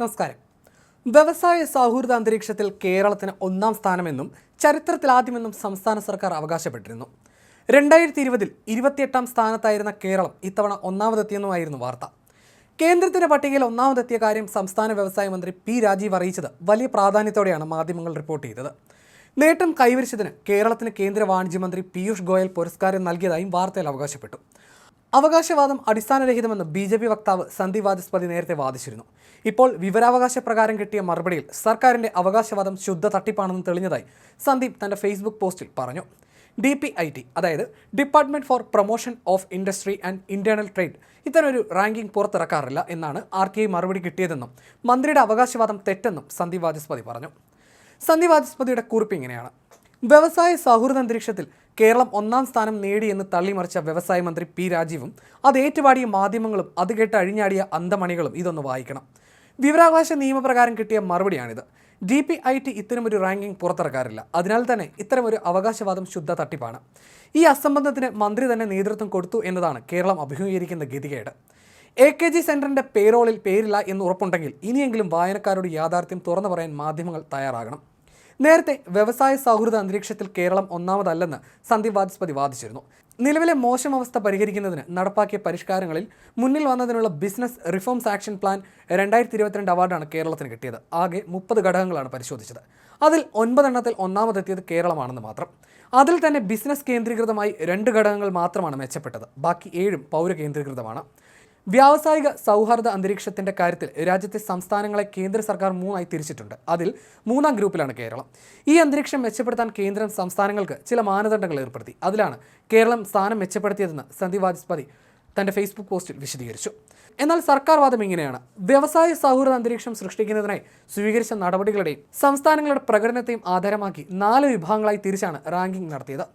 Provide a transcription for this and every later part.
നമസ്കാരം. വ്യവസായ സൗഹൃദ അന്തരീക്ഷത്തിൽ കേരളത്തിന് ഒന്നാം സ്ഥാനമെന്നും ചരിത്രത്തിലാദ്യമെന്നും സംസ്ഥാന സർക്കാർ അവകാശപ്പെട്ടിരുന്നു. രണ്ടായിരത്തി ഇരുപതിൽ ഇരുപത്തിയെട്ടാം സ്ഥാനത്തായിരുന്ന കേരളം ഇത്തവണ ഒന്നാമതെത്തിയെന്നുമായിരുന്നു വാർത്ത. കേന്ദ്രത്തിന്റെ പട്ടികയിൽ ഒന്നാമതെത്തിയ കാര്യം സംസ്ഥാന വ്യവസായ മന്ത്രി പി രാജീവ് അറിയിച്ചത് വലിയ പ്രാധാന്യത്തോടെയാണ് മാധ്യമങ്ങൾ റിപ്പോർട്ട് ചെയ്തത്. നേട്ടം കൈവരിച്ചതിന് കേരളത്തിന് കേന്ദ്ര വാണിജ്യ മന്ത്രി പീയൂഷ് ഗോയൽ പുരസ്കാരം നൽകിയതായും വാർത്തയിൽ അവകാശപ്പെട്ടു. അവകാശവാദം അടിസ്ഥാനരഹിതമെന്ന് ബി ജെ പി വക്താവ് സന്ദീപ് വാചസ്പതി നേരത്തെ വാദിച്ചിരുന്നു. ഇപ്പോൾ വിവരാവകാശ പ്രകാരം കിട്ടിയ മറുപടിയിൽ സർക്കാരിന്റെ അവകാശവാദം ശുദ്ധ തട്ടിപ്പാണെന്ന് തെളിഞ്ഞതായി സന്ദീപ് തന്റെ ഫേസ്ബുക്ക് പോസ്റ്റിൽ പറഞ്ഞു. ഡി പി ഐ ടി അതായത് department for promotion of industry and internal trade ഇത്തരമൊരു റാങ്കിംഗ് പുറത്തിറക്കാറില്ല എന്നാണ് ആർ ടി ഐ മറുപടി കിട്ടിയതെന്നും മന്ത്രിയുടെ അവകാശവാദം തെറ്റെന്നും സന്ദീപ് വാചസ്പതി പറഞ്ഞു. സന്ദീപ് വാചസ്പതിയുടെ കുറിപ്പ് ഇങ്ങനെയാണ്. വ്യവസായ സൗഹൃദ അന്തരീക്ഷത്തിൽ കേരളം ഒന്നാം സ്ഥാനം നേടിയെന്ന് തള്ളിമറിച്ച വ്യവസായ മന്ത്രി പി രാജീവും അത് ഏറ്റുപാടിയ മാധ്യമങ്ങളും അത് കേട്ട് അഴിഞ്ഞാടിയ അന്തമണികളും ഇതൊന്ന് വായിക്കണം. വിവരാവകാശ നിയമപ്രകാരം കിട്ടിയ മറുപടിയാണിത്. ഡി പി ഐ ടി ഇത്തരമൊരു റാങ്കിംഗ് പുറത്തിറക്കാറില്ല. അതിനാൽ തന്നെ ഇത്തരമൊരു അവകാശവാദം ശുദ്ധ തട്ടിപ്പാണ്. ഈ അസംബന്ധത്തിന് മന്ത്രി തന്നെ നേതൃത്വം കൊടുത്തു എന്നതാണ് കേരളം അഭിമുഖീകരിക്കുന്ന ഗതികേട്. എ കെ ജി സെന്ററിന്റെ പേരോളിൽ പേരില്ല എന്ന് ഉറപ്പുണ്ടെങ്കിൽ ഇനിയെങ്കിലും വായനക്കാരോട് യാഥാർത്ഥ്യം തുറന്നു പറയാൻ മാധ്യമങ്ങൾ തയ്യാറാകണം. നേരത്തെ വ്യവസായ സൗഹൃദ അന്തരീക്ഷത്തിൽ കേരളം ഒന്നാമതല്ലെന്ന് സന്ദീപ് വാചസ്പതി വാദിച്ചിരുന്നു. നിലവിലെ മോശം അവസ്ഥ പരിഹരിക്കുന്നതിന് നടപ്പാക്കിയ പരിഷ്കാരങ്ങളിൽ മുന്നിൽ വന്നതിനുള്ള ബിസിനസ് റിഫോംസ് ആക്ഷൻ പ്ലാൻ രണ്ടായിരത്തി ഇരുപത്തിരണ്ട് അവാർഡാണ് കേരളത്തിന് കിട്ടിയത്. ആകെ മുപ്പത് ഘടകങ്ങളാണ് പരിശോധിച്ചത്. അതിൽ ഒൻപതെണ്ണത്തിൽ ഒന്നാമതെത്തിയത് കേരളമാണെന്ന് മാത്രം. അതിൽ തന്നെ ബിസിനസ് കേന്ദ്രീകൃതമായി രണ്ട് ഘടകങ്ങൾ മാത്രമാണ് മെച്ചപ്പെട്ടത്. ബാക്കി ഏഴും പൗര കേന്ദ്രീകൃതമാണ് വ്യാവസായിക സൗഹാർദ്ദ അന്തരീക്ഷത്തിന്റെ കാര്യത്തിൽ രാജ്യത്തെ സംസ്ഥാനങ്ങളെ കേന്ദ്ര സർക്കാർ മൂന്നായി തിരിച്ചിട്ടുണ്ട്. അതിൽ മൂന്നാം ഗ്രൂപ്പിലാണ് കേരളം. ഈ അന്തരീക്ഷം മെച്ചപ്പെടുത്താൻ കേന്ദ്രം സംസ്ഥാനങ്ങൾക്ക് ചില മാനദണ്ഡങ്ങൾ ഏർപ്പെടുത്തി. അതിലാണ് കേരളം സ്ഥാനം മെച്ചപ്പെടുത്തിയതെന്ന് സന്ദീപ് വാജ്പതി തന്റെ ഫേസ്ബുക്ക് പോസ്റ്റിൽ വിശദീകരിച്ചു. എന്നാൽ സർക്കാർ വാദം ഇങ്ങനെയാണ്. വ്യവസായ സൗഹൃദ അന്തരീക്ഷം സൃഷ്ടിക്കുന്നതിനായി സ്വീകരിച്ച നടപടികളുടെയും സംസ്ഥാനങ്ങളുടെ പ്രകടനത്തെയും ആധാരമാക്കി നാല് വിഭാഗങ്ങളായി തിരിച്ചാണ് റാങ്കിംഗ് നടത്തിയത്.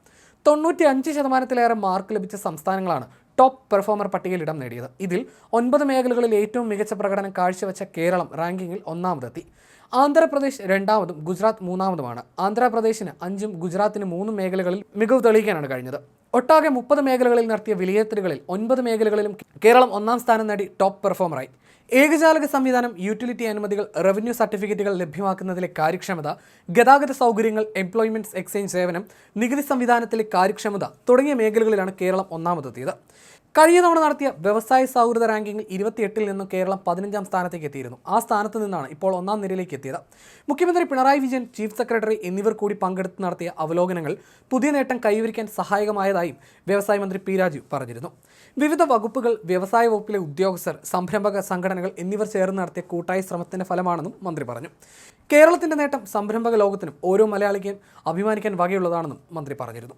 തൊണ്ണൂറ്റി അഞ്ച് ശതമാനത്തിലേറെ മാർക്ക് ലഭിച്ച സംസ്ഥാനങ്ങളാണ് ടോപ്പ് പെർഫോമർ പട്ടികയിൽ ഇടം നേടിയത്. ഇതിൽ ഒൻപത് മേഖലകളിൽ ഏറ്റവും മികച്ച പ്രകടനം കാഴ്ചവെച്ച കേരളം റാങ്കിങ്ങിൽ ഒന്നാമതെത്തി. ആന്ധ്രാപ്രദേശ് രണ്ടാമതും ഗുജറാത്ത് മൂന്നാമതുമാണ്. ആന്ധ്രാപ്രദേശിന് അഞ്ചും ഗുജറാത്തിന് മൂന്നും മേഖലകളിൽ മികവ് തെളിയിക്കാനാണ് കഴിഞ്ഞത്. ഒട്ടാകെ മുപ്പത് മേഖലകളിൽ നടത്തിയ വിലയിരുത്തലുകളിൽ ഒൻപത് മേഖലകളിലും കേരളം ഒന്നാം സ്ഥാനം നേടി ടോപ്പ് പെർഫോമറായി. ഏകജാലക സംവിധാനം യൂട്ടിലിറ്റി അനുമതികൾ റവന്യൂ സർട്ടിഫിക്കറ്റുകൾ ലഭ്യമാക്കുന്നതിലെ കാര്യക്ഷമത ഗതാഗത സൗകര്യങ്ങൾ എംപ്ലോയ്മെന്റ്സ് എക്സ്ചേഞ്ച് സേവനം നികുതി സംവിധാനത്തിലെ കാര്യക്ഷമത തുടങ്ങിയ മേഖലകളിലാണ് കേരളം ഒന്നാമതെത്തിയത്. കഴിഞ്ഞ തവണ നടത്തിയ വ്യവസായ സൗഹൃദ റാങ്കിങ്ങിൽ ഇരുപത്തിയെട്ടിൽ നിന്നും കേരളം പതിനഞ്ചാം സ്ഥാനത്തേക്ക് എത്തിയിരുന്നു. ആ സ്ഥാനത്ത് നിന്നാണ് ഇപ്പോൾ ഒന്നാം നിരയിലേക്ക് എത്തിയത്. മുഖ്യമന്ത്രി പിണറായി വിജയൻ ചീഫ് സെക്രട്ടറി എന്നിവർ കൂടി പങ്കെടുത്ത് നടത്തിയ അവലോകനങ്ങൾ പുതിയ നേട്ടം കൈവരിക്കാൻ സഹായകമായതായും വ്യവസായ മന്ത്രി പി രാജു പറഞ്ഞിരുന്നു. വിവിധ വകുപ്പുകൾ വ്യവസായ വകുപ്പിലെ ഉദ്യോഗസ്ഥർ സംരംഭക സംഘടനകൾ എന്നിവർ ചേർന്ന് നടത്തിയ കൂട്ടായ ശ്രമത്തിന്റെ ഫലമാണെന്നും മന്ത്രി പറഞ്ഞു. കേരളത്തിന്റെ നേട്ടം സംരംഭക ലോകത്തിനും ഓരോ മലയാളിക്കും അഭിമാനിക്കാൻ വകയുള്ളതാണെന്നും മന്ത്രി പറഞ്ഞിരുന്നു.